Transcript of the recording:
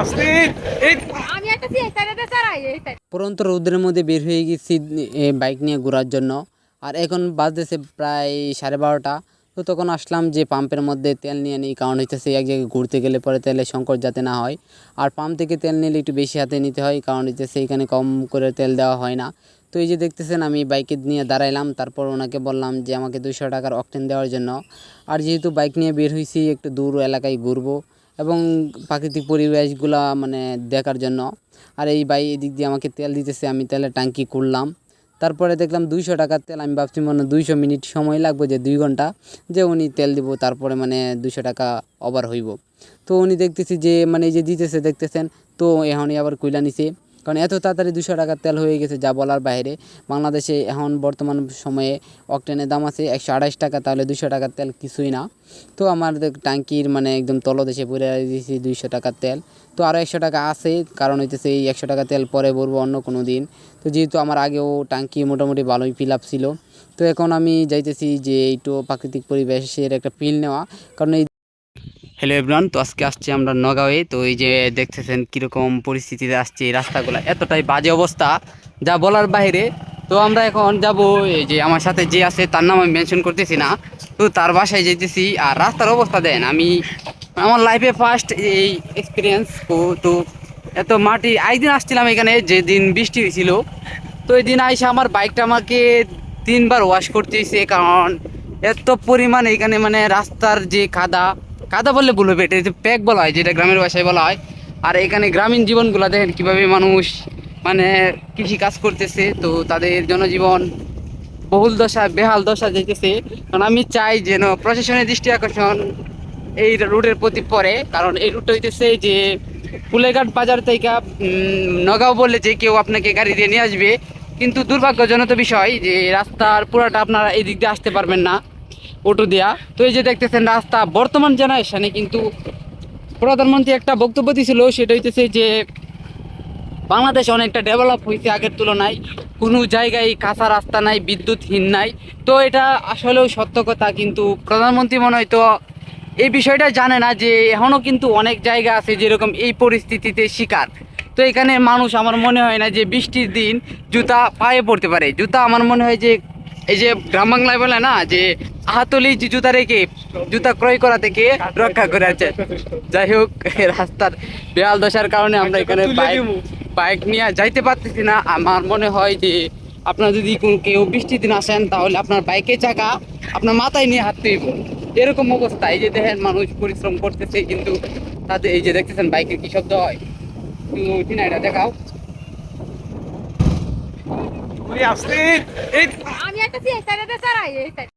আসতে। পরন্ত রৌদ্রের মধ্যে বের হয়ে গেছি বাইক নিয়ে ঘোরার জন্য। আর এখন বাজতেছে প্রায় সাড়ে বারোটা। তো তখন আসলাম যে পাম্পের মধ্যে তেল নিয়ে নিই কারণ হইতেছে এক জায়গায় ঘুরতে গেলে পরে তেলে সংকট যাতে না হয়। আর পাম্প থেকে তেল নিলে একটু বেশি হাতে নিতে হয় কারণ হইতেছে এখানে কম করে তেল দেওয়া হয় না। তো এই যে দেখতেছেন আমি বাইকে নিয়ে দাঁড়াইলাম তারপর ওনাকে বললাম যে আমাকে দুশো টাকার অকটেন দেওয়ার জন্য। আর যেহেতু বাইক নিয়ে বের হয়েছি একটু দূর এলাকায় ঘুরবো। এবং প্রাকৃতিক পরিবেশগুলা মানে দেখার জন্য। আর এই ভাই এদিক দিয়ে আমাকে তেল দিতেছে, আমি তেলের ট্যাঙ্কি করলাম তারপরে দেখলাম দুইশো টাকার তেল, আমি ভাবছি মনে দুইশো মিনিট সময় লাগবে যে দুই ঘণ্টা, যে উনি তেল দিব, তারপরে মানে দুইশো টাকা ওভার হইব। তো উনি দেখতেছি যে মানে এই যে দিতেছে, দেখতেছেন, তো এখনই আবার কুইলা নিছে। কারণ এত তাড়াতাড়ি দুশো টাকার তেল হয়ে গেছে যা বলার বাইরে। বাংলাদেশে এখন বর্তমান সময়ে অকটেনের দাম আছে একশো আঠাশ টাকা, তাহলে দুশো টাকার তেল কিছুই না। তো আমার ট্যাঙ্কির মানে একদম তলদেশে পড়ে দিয়েছি দুইশো টাকার তেল। তো আরও একশো টাকা আছে, কারণ হইতেছে এই একশো টাকা তেল পরে ভরবো অন্য কোনো দিন। তো যেহেতু আমার আগেও ট্যাঙ্কি মোটামুটি ভালোই ফিল আপ ছিল। তো এখন আমি যাইতেছি যে একটু প্রাকৃতিক পরিবেশের একটা ফিল নেওয়া। কারণ এই হ্যালো এভরান তো আজকে আসছি আমরা নগাঁওয়ে। তো এই যে দেখতেছেন কীরকম পরিস্থিতিতে আসছে এই রাস্তাগুলো। এতটাই বাজে অবস্থা, যা বলার বাইরে। তো আমরা এখন যাব এই যে আমার সাথে যে আছে, তার নাম আমি মেনশন করতেছি না। তো তার বাসায় যেতেছি আর রাস্তার অবস্থা দেন, আমি আমার লাইফে ফার্স্ট এই এক্সপিরিয়েন্স তো এত মাটি, একদিন আসছিলাম এখানে, যেদিন বৃষ্টি হয়েছিল। তো এই দিন আইসা আমার বাইকটা আমাকে তিনবার ওয়াশ করতে হয়েছে কারণ এত পরিমাণ এখানে মানে রাস্তার যে কাদা কাদা বললে ভুল হবে এটা প্যাক বলা হয়, যেটা গ্রামের ভাষায় বলা হয়। আর এখানে গ্রামীণ জীবনগুলো দেখেন, কীভাবে মানুষ মানে কৃষি কাজ করতেছে, তো তাদের জনজীবন বহুল দশা, বেহাল দশা যেতেছে কারণ আমি চাই যেন প্রশাসনের দৃষ্টি আকর্ষণ এই রুটের প্রতি পড়ে, কারণ এই রুটটা হইতেছে যে ফুলেঘাট বাজার থেকে নগাঁও বললে যে কেউ আপনাকে গাড়ি দিয়ে নিয়ে আসবে। কিন্তু দুর্ভাগ্যজনক বিষয় যে রাস্তার পুরাটা আপনারা এই দিক দিয়ে আসতে পারবেন না। অটো দেয়া। তো এই যে দেখতেছেন, রাস্তা বর্তমান জেনারেশনে কিন্তু প্রধানমন্ত্রী একটা বক্তব্য দিয়েছিল সেটা হইতেছে যে বাংলাদেশ অনেকটা ডেভেলপ হয়েছে আগের তুলনায়। কোনো জায়গায় কাঁচা রাস্তা নাই, বিদ্যুৎহীন নাই। তো এটা আসলেও সত্য কথা, কিন্তু প্রধানমন্ত্রী মনে হয় তো এই বিষয়টা জানে না যে এখনও কিন্তু অনেক জায়গা আছে যেরকম এই পরিস্থিতিতে শিকার। তো এখানে মানুষ আমার মনে হয় না যে বৃষ্টির দিন জুতা পায়ে পড়তে পারে। জুতা আমার মনে হয় যে এই যে গ্রাম বাংলায় বলে না যে আহাতলি যে জুতা রেখে জুতা ক্রয় করা থেকে রক্ষা করে আছে। যাই হোক রাস্তার বেহাল দশার কারণে আমরা এখানে বাইক বাইক নিয়ে যাইতে পারতেছি না। আমার মনে হয় যে আপনার যদি কোন কেউ বৃষ্টির দিন আসেন তাহলে আপনার বাইকের চাকা আপনার মাথায় নিয়ে হাঁটতে হইব। এরকম অবস্থা। এই যে দেখেন মানুষ পরিশ্রম করতেছে কিন্তু তাদের এই যে দেখতেছেন বাইকের কি শব্দ হয়? টিনা এটা দেখাও। আসতে এই আমি একটা সাইড